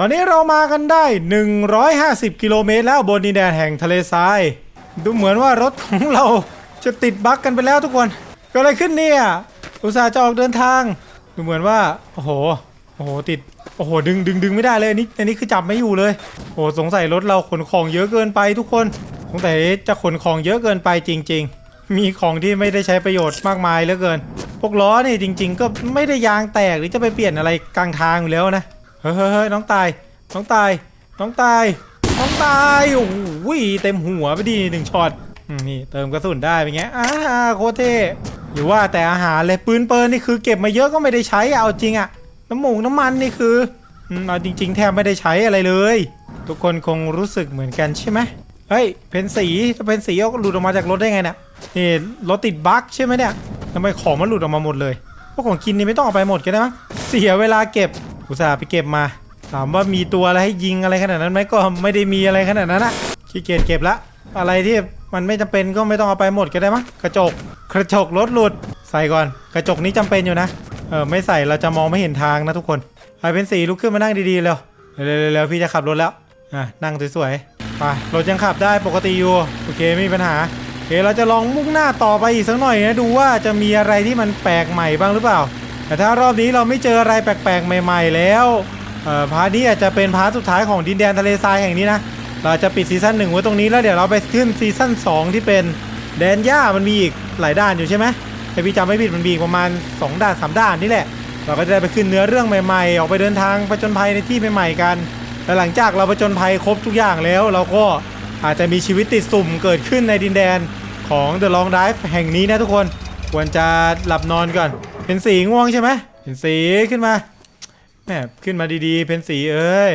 ตอนนี้เรามากันได้ 150 กิโลเมตรแล้วบนดินแดนแห่งทะเลทราย ดูเหมือนว่ารถของเราจะติดบั๊กกันไปแล้วทุกคนเกิดอะไรขึ้นเนี่ยอุตส่าห์จะออกเดินทาง ดูเหมือนว่า โอ้โห โอ้โห ติด โอ้โห ดึงดึงดึงไม่ได้เลยอันนี้ อันนี้คือจับไม่อยู่เลย โอ้โหสงสัยรถเราขนของเยอะเกินไปทุกคน สงสัยจะขนของเยอะเกินไปจริง ๆ มีของที่ไม่ได้ใช้ประโยชน์มากมายเหลือเกิน พวกล้อนี่จริง ๆ ก็ไม่ได้ยางแตกหรือจะไปเปลี่ยนอะไรกลางทางอยู่แล้วนะ เฮ้ยน้องตาย น้องตาย น้องตาย น้องตาย โอ้โหเต็มหัวไปดีหนึ่งช็อตนี่เติมกระสุนได้เป็นไงอ่าโคตรเท่อยู่ว่าแต่อาหารเลยปืนเปิลนี่คือเก็บมาเยอะก็ไม่ได้ใช้เอาจริงอะน้ำหมูกน้ำมันนี่คืออืมเอาจริง ๆ แทบไม่ได้ใช้อะไรเลย ทุกคนคงรู้สึกเหมือนกันใช่ไหมเฮ้ยเพนสีถ้าเพนสีเอาหลุดออกมาจากรถได้ไงเนี่ยนี่รถติดบั๊กใช่ไหมเนี่ยทำไมของมันหลุดออกมาหมดเลยพวกของกินนี่ไม่ต้องเอาไปหมดก็ได้มั้งเสียเวลาเก็บ อุตส่าห์ไปเก็บมา ถามว่ามีตัวอะไรให้ยิงอะไรขนาดนั้นไหมก็ไม่ได้มีอะไรขนาดนั้นอะขี้เกียจเก็บละ อะไรที่มันไม่จำเป็นก็ไม่ต้องเอาไปหมดก็ได้มั้งกระจก กระจกรถหลุด ใส่ก่อน กระจกนี้จำเป็นอยู่นะ เออไม่ใส่เราจะมองไม่เห็นทางนะทุกคนไปเป็นสีลุกขึ้นมานั่งดีๆเร็วเร็วๆเร็วๆพี่จะขับรถแล้วอะนั่งสวยๆไปรถยังขับได้ปกติอยู่โอเคไม่มีปัญหาโอเคเราจะลองมุ่งหน้าต่อไปอีกสักหน่อยนะดูว่าจะมีอะไรที่มันแปลกใหม่บ้างหรือเปล่า แต่ถ้ารอบนี้เราไม่เจออะไรแปลกๆ ใหม่ ๆ แล้วเอ่อพาร์ทนี้อาจจะเป็นพาร์ทสุดท้ายของดินแดนทะเลทรายแห่งนี้นะ เราจะปิดซีซั่นหนึ่งไว้ตรงนี้แล้วเดี๋ยวเราไปขึ้นซีซั่น2 ที่เป็นแดนหญ้ามันมีอีกหลายด้านอยู่ใช่ไหมถ้าพี่จำไม่ผิดมันมีประมาณ 2 ด้าน 3 ด้านนี่แหละ เราก็จะได้ไปขึ้นเนื้อเรื่องใหม่ๆ ออกไปเดินทางไปจนภัยในที่ใหม่ๆกันและหลังจากเราไปจนภัยครบทุกอย่างแล้ว เราก็อาจจะมีชีวิตติดสุ่มเกิดขึ้นในดินแดนของ The Long Drive แห่งนี้นะทุกคน ควรจะหลับนอนก่อน เป็นสีง่วงใช่ไหมเป็นสีขึ้นมาแหมขึ้นมาดีๆ เป็นสีเอ้ย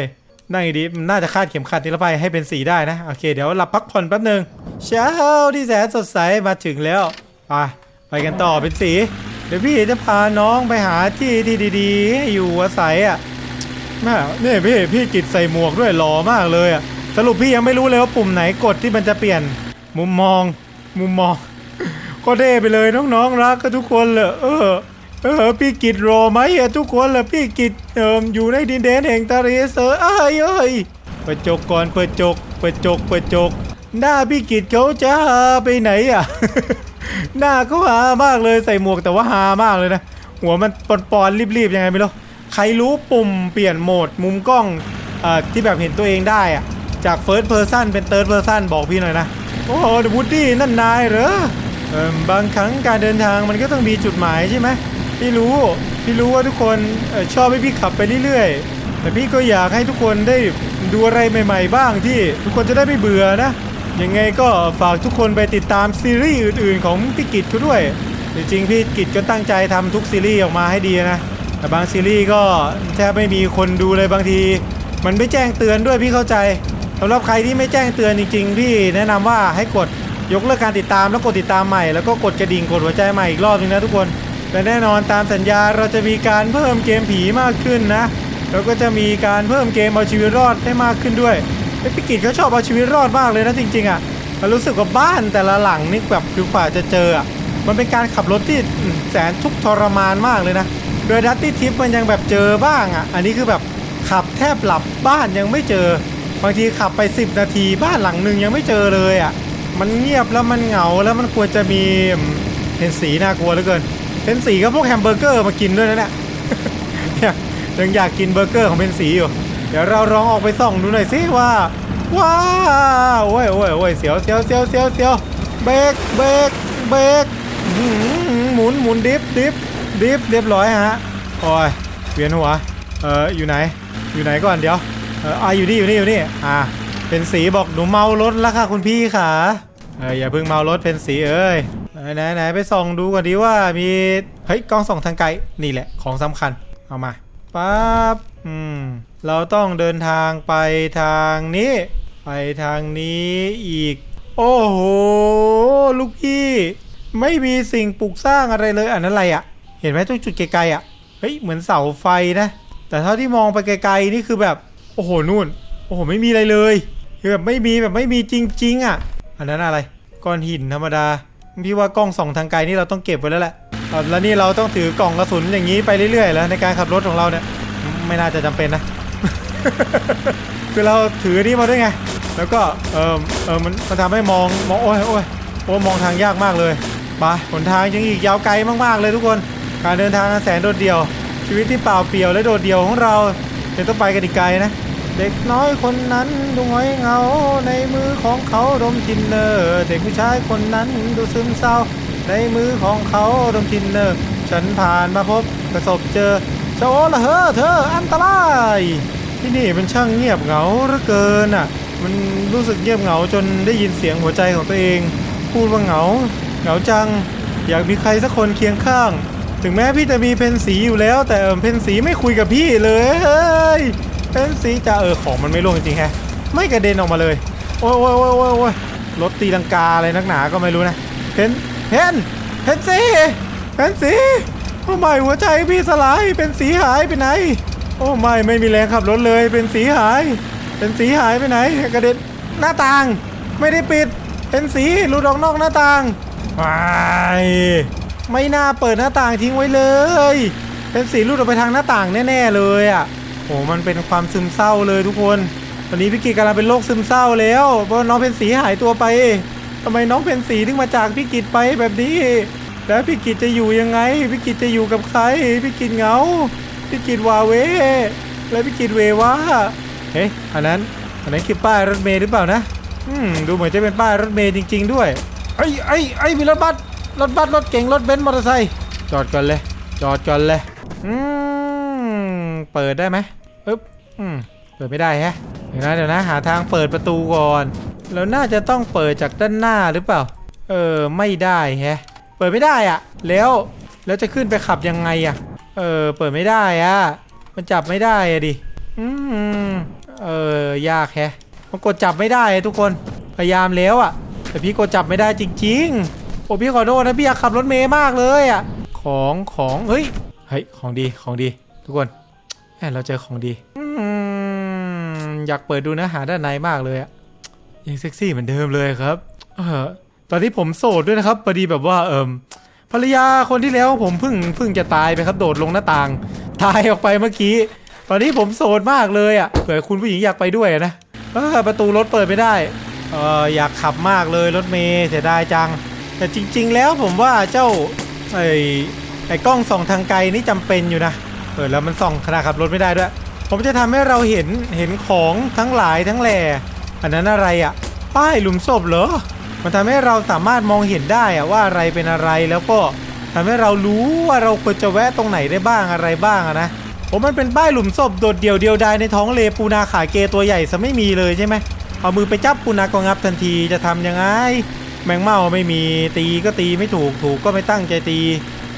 นั่งดีๆมันน่าจะคาดเข็มขัดนิรภัยให้เป็นสีได้นะ โอเคเดี๋ยวหลับพักผ่อนแป๊บหนึ่งเช้าที่แสนสดใสมาถึงแล้วไปไปกันต่อเป็นสี เดี๋ยวพี่จะพาน้องไปหาที่ที่ดีๆให้อยู่อาศัยอะแม่เนี่ยพี่พี่กิดใส่หมวกด้วยหล่อมากเลยอะสรุปพี่ยังไม่รู้เลยว่าปุ่มไหนกดที่มันจะเปลี่ยนมุมมอง มุมมองก็เท่ไปเลยน้องๆรักกันทุกคนเลยเออ เออพี่กิจรอไหมทุกคนล่ะพี่กิจเอิมอยู่ในดินแดนแห่งทะเลเสือเอ้ยเอ้ยเปิดจกก่อนเปิดจกเปิดจกเปิดจก หน้าพี่กิจเขาจะหาไปไหนอะ หน้าเขาหามากเลยใส่หมวกแต่ว่าหามากเลยนะ หัวมันปอนๆรีบๆยังไงไม่รู้ใครรู้ปุ่มเปลี่ยนโหมดมุมกล้องเอ่อที่แบบเห็นตัวเองได้อะจาก First Person เป็น Third Person บอกพี่หน่อยนะ โอ้โหวูดดี้นั่นนายเหรอเอิ่มบางครั้งการเดินทางมันก็ต้องมีจุดหมายใช่ไหม พี่รู้พี่รู้ว่าทุกคนอชอบให้พี่ขับไปเรื่อยๆ แต่พี่ก็อยากให้ทุกคนได้ดูอะไรใหม่ ๆ บ้างที่ทุกคนจะได้ไม่เบื่อนะ ยังไงก็ฝากทุกคนไปติดตามซีรีส์อื่นๆ ของพี่กิจเขาด้วย จริงๆพี่กิจก็ตั้งใจทำทุกซีรีส์ออกมาให้ดีนะ แต่บางซีรีส์ก็แทบไม่มีคนดูเลยบางที มันไม่แจ้งเตือนด้วยพี่เข้าใจสำหรับใครที่ไม่แจ้งเตือนจริง ๆ พี่แนะนำว่าให้กดยกเลิกการติดตามแล้วกดติดตามใหม่แล้วก็กดกระดิ่งกดหัวใจใหม่อีกรอบนึงนะทุกคน และแน่นอนตามสัญญาเราจะมีการเพิ่มเกมผีมากขึ้นนะแล้วก็จะมีการเพิ่มเกมเอาชีวิตรอดได้มากขึ้นด้วยไอ้พี่กิจเขาชอบเอาชีวิตรอดมากเลยนะจริง ๆอะมันรู้สึกว่าบ้านแต่ละหลังนี่แบบคือกว่าจะเจออะมันเป็นการขับรถที่แสนทุกข์ทรมานมากเลยนะโดยดัตตี้ทิปมันยังแบบเจอบ้างอะอันนี้คือแบบขับแทบหลับบ้านยังไม่เจอ บางทีขับไป 10 นาทีบ้านหลังหนึ่งยังไม่เจอเลยอะมันเงียบแล้วมันเหงาแล้วมันควรจะมีเห็นสีน่ากลัวเหลือเกิน เห็นสีก็พวกแฮมเบอร์เกอร์มากินด้วยนะเนี่ยยังอยากกินเบอร์เกอร์ของเพนสีอยู่ เดี๋ยวเราลองออกไปส่องดูหน่อยสิว่า ว้าโอ้ยโอ้ยโอ้ยเสียวเสียวเสียวเสียวเสียวเบรกเบรกเบรกหมุนหมุนดิฟดิฟดิฟเรียบร้อยฮะโอ้ยเวียนหัวเอออยู่ไหน อยู่ไหนก่อนเดี๋ยวเอออะอยู่นี่อยู่นี่อยู่นี่อะเป็นสีบอกหนูเมารถแล้วค่ะคุณพี่ค่ะเอออย่าเพิ่งเมารถเป็นสีเอ้ย ไหนไหนไหนไปส่องดูก่อนดีว่ามีเฮ้ยกล้องส่องทางไกลนี่แหละของสำคัญเอามาปั๊บอืมเราต้องเดินทางไปทางนี้ ไปทางนี้อีก โอ้โหลูกพี่ ไม่มีสิ่งปลูกสร้างอะไรเลยอันนั้นอะไรอะ่ะ เห็นไหมตรงจุดไกลๆอะ่ะเฮ้ยเหมือนเสาไฟนะ แต่เท่าที่มองไปไกลๆนี่คือแบบโอ้โหนู่น โอ้โหไม่มีอะไรเลยคือแบบไม่มีแบบไม่มีจริงๆอะ อันนั้นอะไร ก้อนหินธรรมดา พี่ว่ากล้องส่องทางไกลนี่เราต้องเก็บไว้แล้วแหละแล้วนี่เราต้องถือกล่องกระสุนอย่างนี้ไปเรื่อยๆแล้วในการขับรถของเราเนี่ยไม่น่าจะจำเป็นนะคือเราถือนี่มาด้วยไง แล้วก็เออเออมันมันทำให้มองมองโอ้ยโอ้ยโอ้มองทางยากมากเลยไปหนทางยังอีกยาวไกลมากๆเลยทุกคน การเดินทางแสนโดดเดี่ยว ชีวิตที่เปล่าเปลี่ยวและโดดเดี่ยวของเรายังต้องไปกันอีกไกลนะ เด็กน้อยคนนั้นดูหงอยเหงา ในมือของเขาดมทินเนอร์เด็กผู้ชายคนนั้นดูซึมเศร้า ในมือของเขาดมทินเนอร์ฉันผ่านมาพบประสบเจอโชละเฮอเธออันตราย ที่นี่มันช่างเงียบเหงาเหลือเกินอะ มันรู้สึกเงียบเหงาจนได้ยินเสียงหัวใจของตัวเอง พูดว่าเหงา เหงาจัง อยากมีใครสักคนเคียงข้าง ถึงแม้พี่จะมีเพนสีอยู่แล้ว แต่เพนสีไม่คุยกับพี่เลย เฮ้ยเพนสีจะเออของมันไม่ร่วงจริงแฮะไม่กระเด็นออกมาเลย โอ้ยโอ้ยโอ้ยโอ้ยโอ้ยรถตีลังกาอะไรนักหนาก็ไม่รู้นะเพนเพนเพนสีเพนสีโอ้ไม่หัวใจพี่สลายเป็นสีหายไปไหน โอ้ไม่ไม่มีแรงขับรถเลย เป็นสีหาย เป็นสีหายไปไหนกระเด็นหน้าต่าง ไม่ได้ปิด เป็นสีหลุดออกนอกหน้าต่างไปไม่น่าเปิดหน้าต่างทิ้งไว้เลย เป็นสีหลุดออกไปทางหน้าต่างแน่ๆเลยอะ โอ้มันเป็นความซึมเศร้าเลยทุกคน ตอนนี้พี่กิจกำลังเป็นโรคซึมเศร้าแล้วเพราะน้องเป็นสีหายตัวไปทำไมน้องเป็นสีถึงมาจากพี่กิจไปแบบนี้ แล้วพี่กิจจะอยู่ยังไงพี่กิจจะอยู่กับใครพี่กิจเหงาพี่กิดวาเว แล้วพี่กิดเวว่าเฮ้ยอันนั้นอันนั้นคือป้ายรถเมล์หรือเปล่านะอืมดูเหมือนจะเป็นป้ายรถเมล์จริง ๆ ด้วยไอ้ไอ้ไอ้มีรถบัสรถบัสรถเก๋งรถเบนซ์มอเตอร์ไซค์จอดก่อนเลย จอดก่อนเลยอืม เปิดได้ไหมอึ๊บอืมเปิดไม่ได้แฮะเดี๋ยวนะเดี๋ยวนะหาทางเปิดประตูก่อน แล้วน่าจะต้องเปิดจากด้านหน้าหรือเปล่า เออไม่ได้แฮะ เปิดไม่ได้อะแล้วแล้วจะขึ้นไปขับยังไงอะเออเปิดไม่ได้อะมันจับไม่ได้อะดิอืมเออยากแฮะมันกดจับไม่ได้ทุกคนพยายามแล้วอะแต่พี่กดจับไม่ได้จริง ๆ โอ้พี่ขอโทษนะพี่อยากขับรถเมย์มากเลยอะของของเฮ้ยเฮ้ยของดีของดี ทุกคน เราเจอของดีอยากเปิดดูเนื้อหาด้านในมากเลยอะยังเซ็กซี่เหมือนเดิมเลยครับ เออตอนนี้ผมโสดด้วยนะครับพอดีแบบว่าเอิมภรรยาคนที่แล้วผมเพิ่งเพิ่งจะตายไปครับโดดลงหน้าต่าง ตายออกไปเมื่อกี้ ตอนนี้ผมโสดมากเลยอะเผื่อคุณผู้หญิงอยากไปด้วยนะออประตูรถเปิดไม่ได้เอออยากขับมากเลยรถเมย์เสียดายจัง แต่จริง ๆ แล้วผมว่าเจ้าไอ้ไอ้กล้องส่องทางไกลนี่จำเป็นอยู่นะ เออแล้วมันส่องขณะขับรถไม่ได้ด้วย ผมจะทำให้เราเห็นเห็นของทั้งหลายทั้งแหล่อันนั้นอะไรอะ่ะ ป้ายหลุมศพเหรอ มันทำให้เราสามารถมองเห็นได้อะว่าอะไรเป็นอะไรแล้วก็ทำให้เรารู้ว่าเราควรจะแวะตรงไหนได้บ้างอะไรบ้างอะนะผมมันเป็นป้ายหลุมศพโดดเดี่ยวเดียวดายในท้องเลปูนาขาเกตัวใหญ่ซะไม่มีเลยใช่ไหมเอามือไปจับปูนาก็งับทันทีจะทำยังไง แมงเม่าไม่มีตีก็ตีไม่ถูกถูกก็ไม่ตั้งใจตี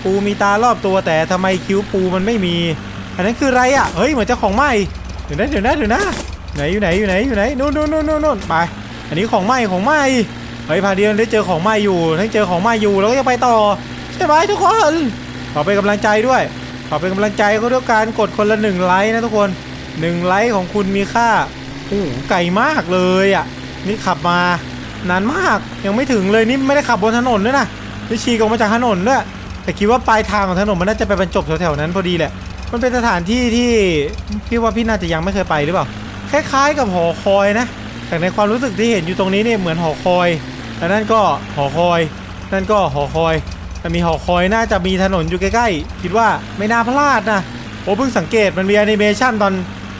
ปูมีตารอบตัวแต่ทำไมคิ้วปูมันไม่มี อันนั้นคืออะไรอะเฮ้ยเหมือนเจ้าของใหม่เดี๋ยวนะเดี๋ยวนะเดี๋ยวนะไหนอยู่ไหนอยู่ไหนอยู่ไหนนู่นนู่นนู่นนู่นนู่นไป อันนี้ของใหม่ของใหม่เฮ้ยพาเดียนได้เจอของใหม่อยู่ทั้งเจอของใหม่อยู่แล้วก็จะไปต่อใช่ไหมทุกคนขอเป็นกำลังใจด้วยขอเป็นกำลังใจเขาด้วยการกดคนละหนึ่งไลค์นะทุกคนหนึ่งไลค์ของคุณมีค่าโอ้โหไกลมากเลยอะนี่ขับมานานมากยังไม่ถึงเลยนี่ไม่ได้ขับบนถนนด้วยนะนี่ฉีกออกมาจากถนนด้วย แต่คิดว่าปลายทางของถนนมันน่าจะไปบรรจบแถวๆนั้นพอดีแหละ มันเป็นสถานที่ที่พี่ว่าพี่น่าจะยังไม่เคยไปหรือเปล่า คล้ายๆ กับหอคอยนะ แต่ในความรู้สึกที่เห็นอยู่ตรงนี้เนี่ยเหมือนหอคอยแต่นั่นก็หอคอย นั่นก็หอคอย แต่มีหอคอยน่าจะมีถนนอยู่ใกล้ๆ คิดว่าไม่น่าพลาดนะ โอ้เพิ่งสังเกตมันมีแอนิเมชันตอน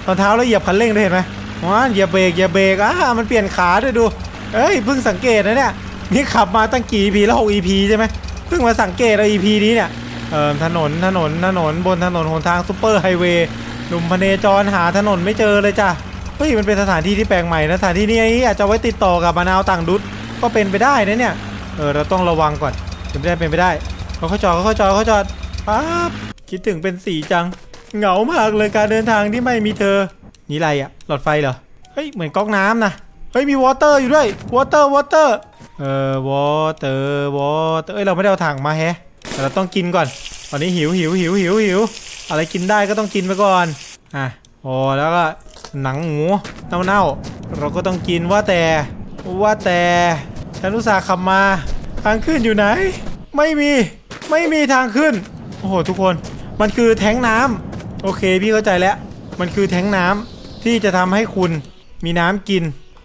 ตอนเท้าแล้วเหยียบคันเร่งด้วยเห็นไหมว้าเหยียบเบรกเหยียบเบรกอะมันเปลี่ยนขาด้วยดู เอ้ยเพิ่งสังเกตนะเนี่ย นี่ขับมาตั้งกี่ EP แล้ว6 EP ใช่ไหม เพิ่งมาสังเกตเอา EP นี้เนี่ยเอ่อถนนถนนถนนบนถนนหนทางซูเปอร์ไฮเวย์หนุ่มพเนจรหาถนนไม่เจอเลยจ้ะเฮ้ยมันเป็นสถานที่ที่แปลกใหม่นะสถานที่นี้อาจจะไว้ติดต่อกับมะนาวต่างดุษก็เป็นไปได้นะเนี่ยเออเราต้องระวังก่อนเป็นไปได้เป็นไปได้เขาเขาจอดเขาเขาจอดเขาจอดป๊าบคิดถึงเป็นสีจัง เหงามากเลยการเดินทางที่ไม่มีเธอ นี่อะไรอะหลอดไฟเหรอเฮ้ยเหมือนก๊อกน้ำนะเฮ้ยมีวอเตอร์อยู่ด้วยวอเตอร์วอเตอร์ เออวอเตอร์วอเตอร์เอ้ยเราไม่ได้เอาถังมาแฮะแต่เราต้องกินก่อน ตอนนี้หิวหิวหิวหิวหิวอะไรกินได้ก็ต้องกินไปก่อนอะโอ้แล้วก็หนังหมูเน่าเน่าเราก็ต้องกินว่าแต่ว่าแต่ฉันอุตส่าห์ขับมาทางขึ้นอยู่ไหน ไม่มีไม่มีทางขึ้นโอ้โหทุกคนมันคือแท้งน้ำโอเคพี่เข้าใจแล้ว มันคือแท้งน้ำแทที่จะทำให้คุณมีน้ำกิน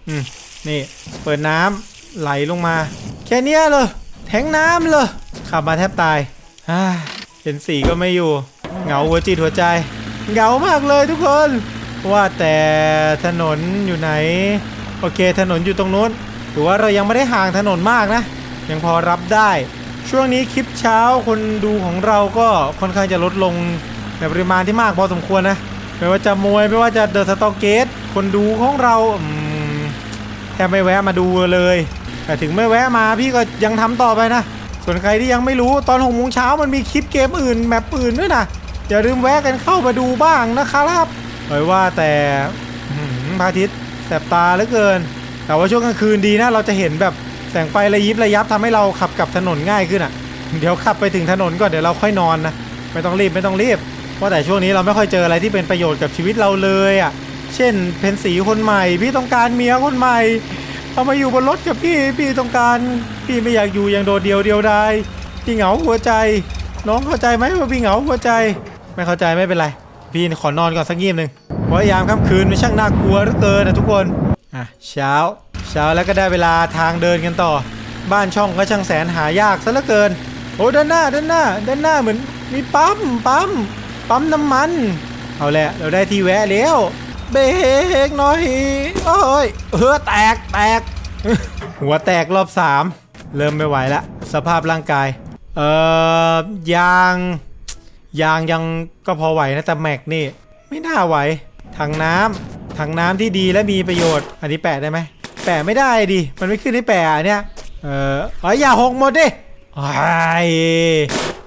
อืมนี่เปิดน้ำ ไหลลงมา แค่นี้เลยแทงน้ำเลยขับมาแทบตายเห็นสีก็ไม่อยู่ เหงาหัวจิตหัวใจ เหงามากเลยทุกคน ว่าแต่ถนนอยู่ไหน โอเคถนนอยู่ตรงนู้นถือว่าเรายังไม่ได้ห่างถนนมากนะ ยังพอรับได้ ช่วงนี้คลิปเช้าคนดูของเราก็ค่อนข้างจะลดลงในปริมาณที่มากพอสมควรนะ ไม่ว่าจะมวยไม่ว่าจะเดอะสตอเกตคนดูของเราแทบไม่แวะมาดูเลย แต่ถึงไม่แวะมาพี่ก็ยังทำต่อไปนะ ส่วนใครที่ยังไม่รู้ตอนหกโมงเช้ามันมีคลิปเกมอื่นแมปอื่นด้วยนะอย่าลืมแวะกันเข้ามาดูบ้างนะครับเอยว่าแต่พระอาทิตย์แสบตาเหลือเกิน แต่ว่าช่วงกลางคืนดีนะ เราจะเห็นแบบแสงไฟระยิบระยับทำให้เราขับกับถนนง่ายขึ้นอะ เดี๋ยวขับไปถึงถนนก่อนเดี๋ยวเราค่อยนอนนะไม่ต้องรีบไม่ต้องรีบเพราะแต่ช่วงนี้เราไม่ค่อยเจออะไรที่เป็นประโยชน์กับชีวิตเราเลยอะ เช่นเพนสีคนใหม่ พี่ต้องการเมียคนใหม่ เอามาอยู่บนรถกับพี่ พี่ต้องการ พี่ไม่อยากอยู่อย่างโดดเดี่ยวเดียวดาย พี่เหงาหัวใจ น้องเข้าใจไหมว่าพี่เหงาหัวใจ ไม่เข้าใจไม่เป็นไร พี่ขอนอนก่อนสักงีบหนึ่งเพราะยามค่ำคืนมันช่างน่ากลัวเหลือเกินนะทุกคน อะเช้า เช้าแล้วก็ได้เวลาทางเดินกันต่อ บ้านช่องก็ช่างแสนหายากซะเหลือเกิน โอ้ด้านหน้าด้านหน้า ด้านหน้าเหมือนมีปั๊มปั๊มปั๊มน้ำมัน เอาแหละเราได้ที่แวะแล้ว เบรกหน่อยโอ้ยเออแตกแตก หัวแตกรอบสามเริ่มไม่ไหวละสภาพร่างกาย เอ่อยางยางยังก็พอไหวนะแต่แม็กนี่ ไม่น่าไหวถังน้ำถังน้ำที่ดีและมีประโยชน์ อันนี้แปะได้ไหมแปะไม่ได้ดิมันไม่ขึ้นให้แปะเนี่ยเอออยอย่าหกหมดดิไอ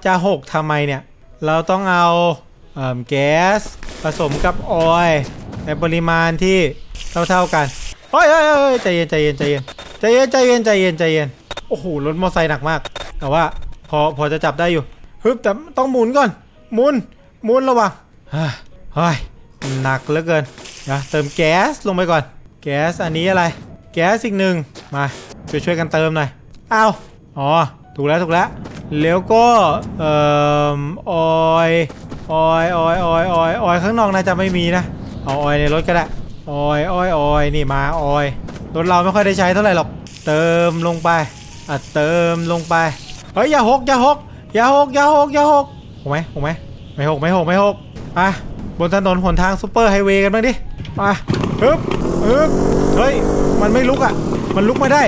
จะหกทำไมเนี่ย เราต้องเอาเอ่อแก๊สผสมกับออย ในปริมาณที่เท่าๆกันเฮ้ยเฮ้ยเฮ้ยใจเย็นใจเย็นใจเย็นใจเย็นใจเย็นใจเย็นใจเย็นโอ้โหรถมอเตอร์ไซค์หนักมาก แต่ว่าพอพอจะจับได้อยู่ฮึบแต่ต้องหมุนก่อน หมุนหมุนระวังเฮ้ยหนักเหลือเกินเดี๋ยวเติมแก๊สลงไปก่อน แก๊สอันนี้อะไร แก๊สอีกหนึ่งมาช่วยช่วยกันเติมหน่อยอ้าวอ๋อถูกแล้วถูกแล้วแล้วก็เอ่อออยออยออยออยออยออยข้างนอกน่าจะไม่มีนะ เอาออยในรถก็ได้ออยออยออยนี่มาออยรถเราไม่ค่อยได้ใช้เท่าไหร่หรอก เติมลงไปอะเติมลงไปเฮ้ยอย่าหกอย่าหกอย่าหกอย่าหกอย่าหกหกไหมหกไหมไม่หกไม่หกไม่หกอะบนถนนหนทางซูเปอร์ไฮเวย์กันบ้างดิมาฮึบฮึบเฮ้ยมันไม่ลุกอะ มันลุกไม่ได้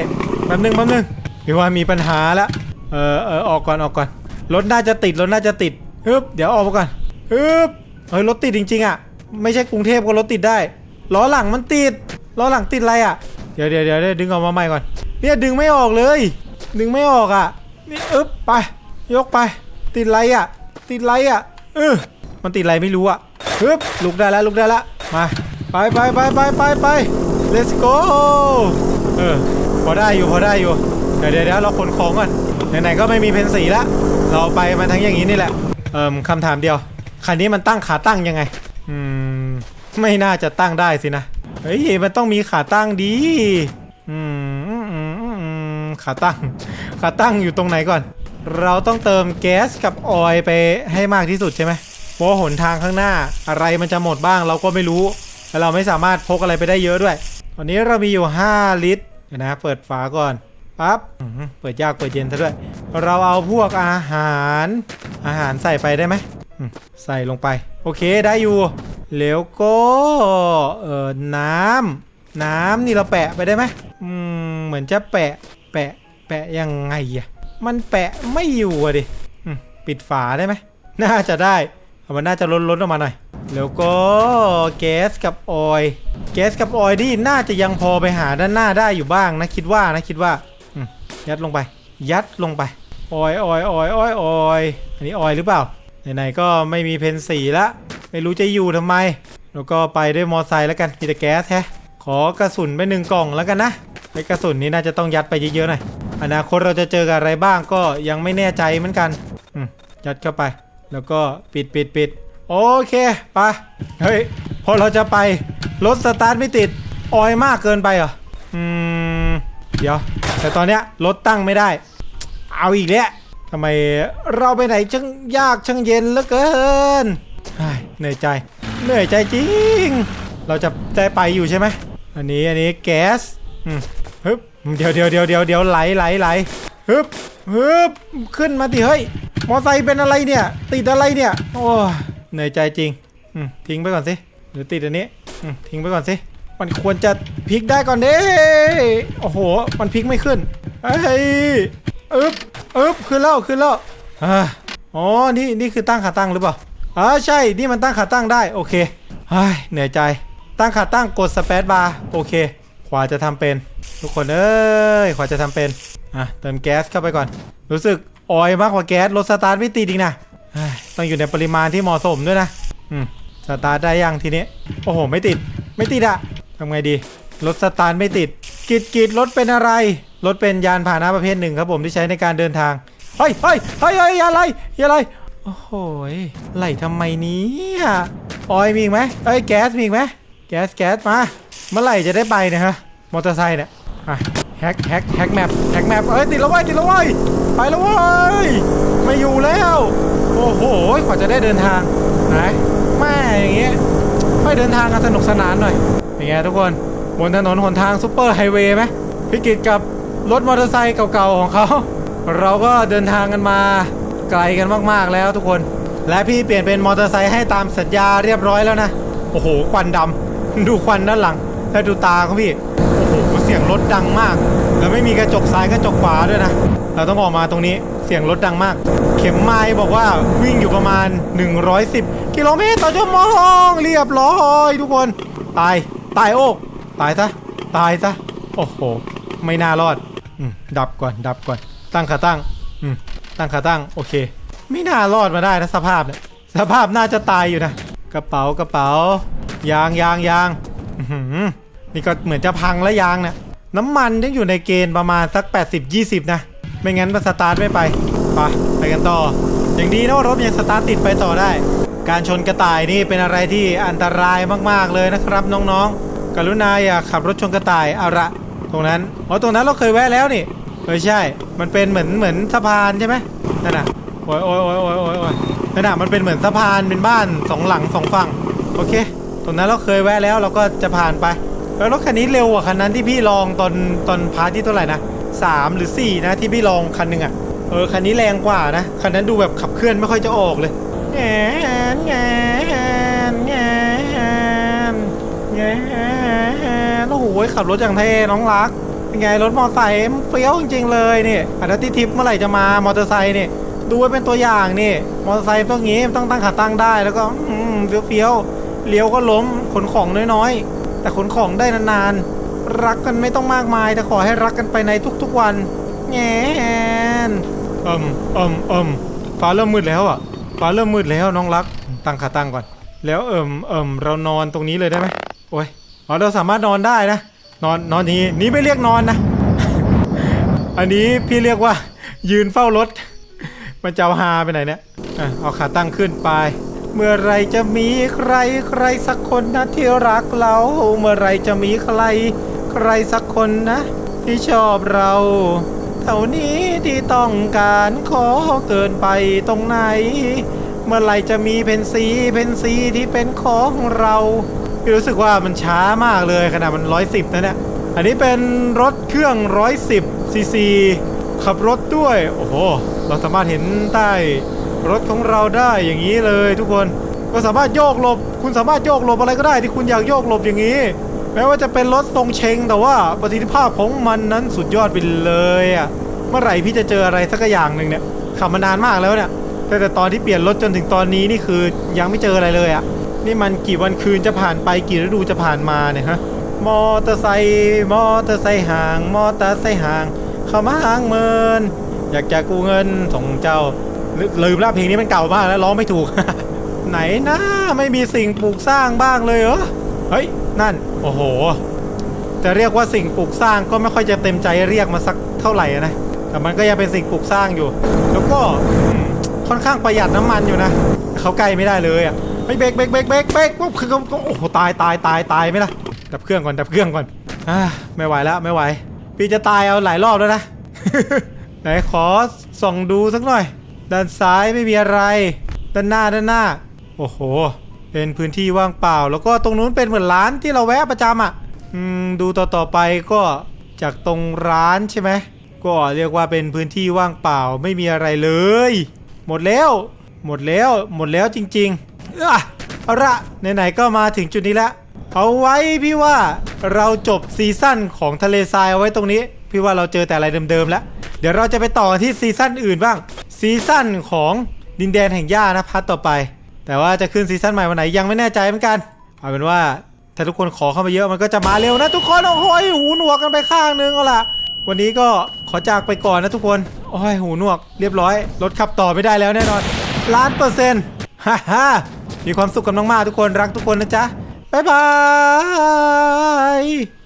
แป๊บนึงแป๊บนึงพี่ว่ามีปัญหาแล้วเออเออออกก่อนออกก่อนรถน่าจะติดรถน่าจะติดฮึบเดี๋ยวออกมาก่อนฮึบเฮ้ยรถติดจริงๆอะ ไม่ใช่กรุงเทพก็รถติดได้ล้อหลังมันติดล้อหลังติดอะไรอะเดี๋ยวเดี๋ยวเดี๋ยวเดี๋ยวดึงออกมาใหม่ก่อนเนี่ยดึงไม่ออกเลย ดึงไม่ออกอะนี่อึ๊บไป ยกไป ติดไรอะ ติดไรอะเออมันติดอะไรไม่รู้อะฮึบลุกได้แล้วลุกได้แล้วมาไปไปไปไปไปไป let's go เออพอได้อยู่พอได้อยู่เดี๋ยวเดี๋ยวเดี๋ยวเราขนของก่อนไหนๆก็ไม่มีเพนสีละเราไปมันทั้งอย่างนี้นี่แหละเอ่มคำถามเดียวคันนี้มันตั้งขาตั้งยังไงอืม ไม่น่าจะตั้งได้สินะ เฮ้ย มันต้องมีขาตั้งดีอืมอืมอืมอืมขาตั้ง ขาตั้งอยู่ตรงไหนก่อน เราต้องเติมแก๊สกับออยล์ไปให้มากที่สุดใช่ไหมเพราะหนทางข้างหน้าอะไรมันจะหมดบ้างเราก็ไม่รู้ และเราไม่สามารถพกอะไรไปได้เยอะด้วย ตอนนี้เรามีอยู่ 5 ลิตรนะ เปิดฝาก่อนปั๊บเปิดยากเปิดเย็นซะด้วย เราเอาพวกอาหาร อาหารใส่ไปได้ไหม ใส่ลงไป โอเคได้อยู่แล้วก็เอ่อน้ำน้ำนี่เราแปะไปได้ไหมอืมเหมือนจะแปะแปะแปะยังไงอะมันแปะไม่อยู่อะดิปิดฝาได้ไหมน่าจะได้เอามันน่าจะล้นล้นออกมาหน่อยแล้วก็แก๊สกับออยล์แก๊สกับออยล์นี่น่าจะยังพอไปหาด้านหน้าได้อยู่บ้างนะคิดว่านะคิดว่ายัดลงไป ยัดลงไปออยออยล์ออยล์ออยล์ออยล์อันนี้ออยล์หรือเปล่า ไหนๆก็ไม่มีเพนสีละไม่รู้จะอยู่ทำไม แล้วก็ไปด้วยมอไซค์แล้วกันมีแต่แก๊สแฮะขอกระสุนไปหนึ่งกล่องแล้วกันนะไอกระสุนนี้น่าจะต้องยัดไปเยอะๆหน่อยอนาคตเราจะเจอกับอะไรบ้างก็ยังไม่แน่ใจเหมือนกันอยัดเข้าไป แล้วก็ปิดปิดปิดโอเคไปเฮ้ยพอเราจะไปรถสตาร์ทไม่ติดออยมากเกินไปเหรออืมเดี๋ยว แต่ตอนเนี้ยรถตั้งไม่ได้ เอาอีกแล้วำไมเราไปไหนช่างยากช่างเย็นเหลือเกินเหนื่อยใจเหนื่อยใจจริง เราจะได้ไปอยู่ใช่ไหมอันนี้อันนี้แก๊สฮึบเดี๋ยวเดี๋ยวเดี๋ยวเดี๋ยวเดี๋ยวไหลไหลไหลฮึบฮึบขึ้นมาติเฮ้ยมอไซค์เป็นอะไรเนี่ย ติดอะไรเนี่ยโอ้เหนื่อยใจจริงทิ้งไปก่อนสิหรือติดอันนี้ทิ้งไปก่อนสิมันควรจะพลิกได้ก่อนเด้โอ้โห มันพลิกไม่ขึ้นเฮ้ย อึ๊บอึ๊บขึ้นแล้วขึ้นแล้วอ่าอ๋อ นี่นี่คือตั้งขาตั้งหรือเปล่าอ๋อใช่ นี่มันตั้งขาตั้งได้ โอเคเฮ้ยเหนื่อยใจ ตั้งขาตั้งกดสเปซบาร์ โอเค ขวาจะทำเป็น ทุกคนเอ้ย ขวาจะทำเป็น อะ เติมแก๊สเข้าไปก่อน รู้สึกออยมากกว่าแก๊ส รถสตาร์ทไม่ติดอีกนะต้องอยู่ในปริมาณที่เหมาะสมด้วยนะ อืม สตาร์ทได้ยังทีนี้ โอ้โห ไม่ติด ไม่ติดอะทำไงดี รถสตาร์ทไม่ติด กิดกิดรถเป็นอะไร รถเป็นยานพาหนะประเภทหนึ่งครับผมที่ใช้ในการเดินทาง เฮ้ยเฮ้ยเฮ้ยเฮ้ยอย่าอะไรอย่าอะไร โอ้โหไหลทำไมนี้ออยมีอีกไหมเอ้ยแก๊สมีอีกไหมแก๊สแก๊สมาเมื่อไหร่จะได้ไปนะฮะมอเตอร์ไซค์เนี่ยแฮกแฮกแฮกแมปแฮกแมปเอ้ยติดแล้วเว้ยติดแล้วเว้ยไปแล้วเว้ยไม่อยู่แล้ว โอ้โหกว่าจะได้เดินทางไหนแม่อย่างเงี้ยไม่เดินทางกันสนุกสนานหน่อยเป็นไงทุกคน บนถนนหนทางซูเปอร์ไฮเวย์ไหมพิกิตกับรถมอเตอร์ไซค์เก่าๆของเขา เราก็เดินทางกันมาไกลกันมากๆแล้วทุกคน และพี่เปลี่ยนเป็นมอเตอร์ไซค์ให้ตามสัญญาเรียบร้อยแล้วนะ โอ้โห ควันดำ ดูควันด้านหลัง แล้วดูตาเขาพี่ โอ้โห เสียงรถดังมาก แล้วไม่มีกระจกซ้ายกระจกขวาด้วยนะ เราต้องออกมาตรงนี้ เสียงรถดังมาก เข็มไม้บอกว่าวิ่งอยู่ประมาณ 110 กิโลเมตรต่อชั่วโมง เรียบร้อยทุกคน ตาย ตายโอก ตายซะ ตายซะ โอ้โห ไม่น่ารอดอมดับก่อน ดับก่อน ตั้งขาตั้งอืมตั้งขาตั้ง โอเค ไม่น่ารอดมาได้นะสภาพเนี่ย สภาพน่าจะตายอยู่นะ กระเป๋ากระเป๋ายางยางยางอื้อหือนี่ก็เหมือนจะพังแล้วยางเนี่ยน้ำมันยังอยู่ในเกณฑ์ประมาณสัก 80-20 นะ ไม่งั้นมันสตาร์ทไม่ไปไปไปกันต่อ อย่างดีนะรถยังสตาร์ทติดไปต่อได้ การชนกระต่ายนี่เป็นอะไรที่อันตรายมากๆเลยนะครับน้องๆ กรุณาอย่าขับรถชนกระต่ายเอาละตรงนั้นอ๋อตรงนั้นเราเคยแวะแล้วนี่เออใช่ มันเป็นเหมือนเหมือนสะพานใช่ไหมนั่นน่ะโอ้ยโอ้ยโอ้ยโอ้ยโอ้ยโอ้ยนั่นน่ะมันเป็นเหมือนสะพานเป็นบ้านสองหลังสองฝั่งโอเค ตรงนั้นเราเคยแวะแล้วเราก็จะผ่านไปแล้วรถคันนี้เร็วกว่าคันนั้นที่พี่ลองตอนตอนพาร์ทที่เท่าไหร่นะสามหรือสี่นะที่พี่ลองคันหนึ่งอะเออคันนี้แรงกว่านะคันนั้นดูแบบขับเคลื่อนไม่ค่อยจะออกเลยแงนแงนแงน แงนโอ้โหขับรถอย่างเท่น้องรัก เป็นไงรถมอเตอร์ไซค์มันเฟี้ยวจริงๆเลยนี่อันที่ทิปเมื่อไหร่จะมามอเตอร์ไซค์นี่ดูไว้เป็นตัวอย่างนี่ มอเตอร์ไซค์ต้องงี้ต้องตั้งขาตั้งได้แล้วก็เฟี้ยวๆเลี้ยวก็ล้มขนของน้อยๆ แต่ขนของได้นานๆ รักกันไม่ต้องมากมายแต่ขอให้รักกันไปในทุกๆวันแงนเอิมเอิมเอิมฟ้าเริ่มมืดแล้วอะฟ้าเริ่มมืดแล้วน้องรักตั้งขาตั้งก่อน แล้วเอิมเอิมเรานอนตรงนี้เลยได้ไหม โอ้ยอ๋อเราสามารถนอนได้นะ นอนนอนนี้นี้ไม่เรียกนอนนะ อันนี้พี่เรียกว่า ยืนเฝ้ารถ มันจะเอาฮาไปไหนเนี่ยอะเอาขาตั้งขึ้นไป เมื่อไรจะมีใครใครสักคนนะที่รักเรา เมื่อไรจะมีใคร ใครสักคนนะ ที่ชอบเราเท่านี้ที่ต้องการขอเกินไปตรงไหน เมื่อไรจะมีเพนซีเพนซีที่เป็นของเรา พี่รู้สึกว่ามันช้ามากเลยขนาดมันร้อยสิบนะเนี่ยอันนี้เป็นรถเครื่อง 110ซีซีขับรถด้วย โอ้โห เราสามารถเห็นใต้รถของเราได้อย่างนี้เลยทุกคน ก็สามารถโยกหลบ คุณสามารถโยกหลบอะไรก็ได้ที่คุณอยากโยกหลบอย่างนี้ แม้ว่าจะเป็นรถทรงเชงแต่ว่าประสิทธิภาพของมันนั้นสุดยอดไปเลยอะเมื่อไหร่พี่จะเจออะไรสักอย่างหนึ่งเนี่ย ขับมานานมากแล้วเนี่ย แต่แต่ตอนที่เปลี่ยนรถจนถึงตอนนี้นี่คือยังไม่เจออะไรเลยอะ นี่มันกี่วันคืนจะผ่านไปกี่ฤดูจะผ่านมาเนี่ยฮะมอเตอร์ไซค์มอเตอร์ไซค์ห่าง มอเตอร์ไซค์ห่าง เข้ามาห่างเมิน อยากจะกู้เงินส่งเจ้าลลืมแล้วเพลงนี้มันเก่ามากแล้วร้องไม่ถูก ไหนนะไม่มีสิ่งปลูกสร้างบ้างเลยเหรอเฮ้ยนั่น โอ้โห จะเรียกว่าสิ่งปลูกสร้างก็ไม่ค่อยจะเต็มใจเรียกมาสักเท่าไหร่นะแต่มันก็ยังเป็นสิ่งปลูกสร้างอยู่ แล้วก็ค่อนข้างประหยัดน้ำมันอยู่นะเขาใกล้ไม่ได้เลยอะ เฮ้ยเบรกเบรกเบรกเบรกเบรกปุ๊บคือเขาเขาโอ้โหตายตายตายตายไหมล่ะดับเครื่องก่อนดับเครื่องก่อนอ่าไม่ไหวแล้วไม่ไหว พี่จะตายเอาหลายรอบแล้วนะไหนขอส่องดูสักหน่อย ด้านซ้ายไม่มีอะไร ด้านหน้าด้านหน้า โอ้โห เป็นพื้นที่ว่างเปล่า แล้วก็ตรงนู้นเป็นเหมือนร้านที่เราแวะประจำอะอืมดูต่อต่อไปก็จากตรงร้านใช่ไหมก็เรียกว่าเป็นพื้นที่ว่างเปล่าไม่มีอะไรเลย หมดแล้ว หมดแล้ว หมดแล้วจริง ๆ อะเอาละไหนๆก็มาถึงจุดนี้แล้ว เอาไว้พี่ว่าเราจบซีซั่นของทะเลทรายเอาไว้ตรงนี้ พี่ว่าเราเจอแต่อะไรเดิมๆแล้ว เดี๋ยวเราจะไปต่อที่ซีซั่นอื่นบ้าง ซีซั่นของดินแดนแห่งหญ้านะพัทต่อไป แต่ว่าจะขึ้นซีซั่นใหม่วันไหนยังไม่แน่ใจเหมือนกันเอาเป็นว่าถ้าทุกคนขอเข้ามาเยอะมันก็จะมาเร็วนะทุกคนโอ้โหหูหนวกกันไปข้างนึงเอาล่ะวันนี้ก็ขอจากไปก่อนนะทุกคนโอ้ยหูหนวก เรียบร้อยรถขับต่อไม่ได้แล้วแน่นอนล้านเปอร์เซ็นต์ฮ่าฮ่า มีความสุขกันมากๆทุกคนรักทุกคนนะจ๊ะบ๊ายบาย